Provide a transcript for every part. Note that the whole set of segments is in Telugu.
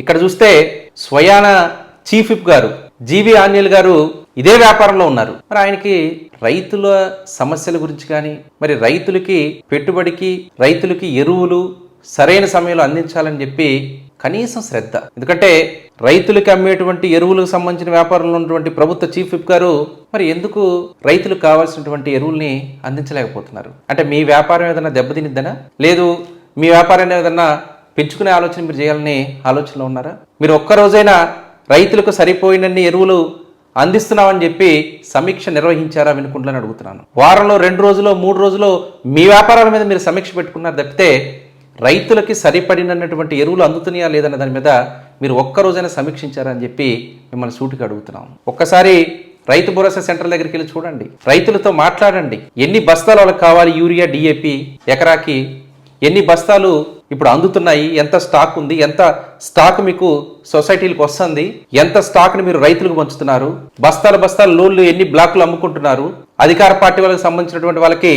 ఇక్కడ చూస్తే స్వయాన చీఫ్ విప్ గారు జీవి ఆంజనేయులు గారు ఇదే వ్యాపారంలో ఉన్నారు. మరి ఆయనకి రైతుల సమస్యల గురించి కానీ మరి రైతులకి పెట్టుబడికి రైతులకి ఎరువులు సరైన సమయంలో అందించాలని చెప్పి కనీసం శ్రద్ధ. ఎందుకంటే రైతులకి అమ్మేటువంటి ఎరువులకు సంబంధించిన వ్యాపారంలో ఉన్నటువంటి ప్రభుత్వ చీఫ్ విప్ గారు మరి ఎందుకు రైతులకు కావాల్సినటువంటి ఎరువుల్ని అందించలేకపోతున్నారు? అంటే మీ వ్యాపారం ఏదైనా దెబ్బతినిద్దనా? లేదు మీ వ్యాపారం ఏదైనా పెంచుకునే ఆలోచన మీరు చేయాలని ఆలోచనలో ఉన్నారా? మీరు ఒక్క రోజైనా రైతులకు సరిపోయినన్ని ఎరువులు అందిస్తున్నామని చెప్పి సమీక్ష నిర్వహించారా వినుకుంటున్నాను అడుగుతున్నాను. వారంలో రెండు రోజులు మూడు రోజులు మీ వ్యాపారాల మీద మీరు సమీక్ష పెట్టుకున్నారు తప్పితే రైతులకి సరిపడినటువంటి ఎరువులు అందుతున్నాయా లేదన్న దాని మీద మీరు ఒక్క రోజైనా సమీక్షించారా అని చెప్పి మిమ్మల్ని సూటిగా అడుగుతున్నాం. ఒక్కసారి రైతు భరోసా సెంటర్ దగ్గరికి వెళ్ళి చూడండి. రైతులతో మాట్లాడండి. ఎన్ని బస్తాలు వాళ్ళకి కావాలి యూరియా డిఏపి ఎకరాకి? ఎన్ని బస్తాలు ఇప్పుడు అందుతున్నాయి ఎంత స్టాక్ ఉంది ఎంత స్టాక్ మీకు సొసైటీలకు వస్తుంది ఎంత స్టాక్ని మీరు రైతులకు పంచుతున్నారు బస్తాల బస్తాల లోన్లు ఎన్ని బ్లాక్లు అమ్ముకుంటున్నారు అధికార పార్టీ వాళ్ళకి సంబంధించినటువంటి వాళ్ళకి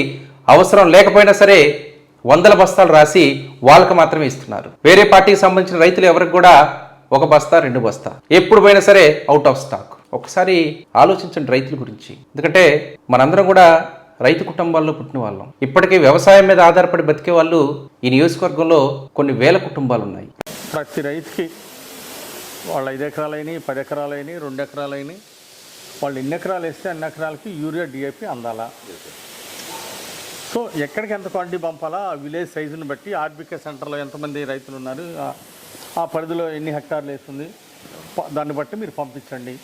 అవసరం లేకపోయినా సరే వందల బస్తాలు రాసి వాళ్ళకి మాత్రమే ఇస్తున్నారు. వేరే పార్టీకి సంబంధించిన రైతులు ఎవరికి కూడా ఒక బస్తా రెండు బస్తా. ఎప్పుడు పోయినా సరే అవుట్ ఆఫ్ స్టాక్ ఒకసారి ఆలోచించండి రైతుల గురించి. ఎందుకంటే మనందరం కూడా రైతు కుటుంబాల్లో పుట్టిన వాళ్ళం. ఇప్పటికీ వ్యవసాయం మీద ఆధారపడి బతికే వాళ్ళు ఈ నియోజకవర్గంలో కొన్ని వేల కుటుంబాలు ఉన్నాయి ప్రతి రైతుకి వాళ్ళ ఐదు ఎకరాలైనవి పది ఎకరాలైనవి రెండు ఎకరాలైనవి వాళ్ళు ఎన్ని ఎకరాలు వేస్తే అన్ని ఎకరాలకి యూరియా డిఏపి అందాలా? సో ఎక్కడికి ఎంత క్వాంటిటీ పంపాలా? ఆ విలేజ్ సైజుని బట్టి ఆర్బికే సెంటర్లో ఎంతమంది రైతులు ఉన్నారు ఆ- పరిధిలో ఎన్ని హెక్టార్లు వేస్తుంది? దాన్ని బట్టి మీరు పంపించండి.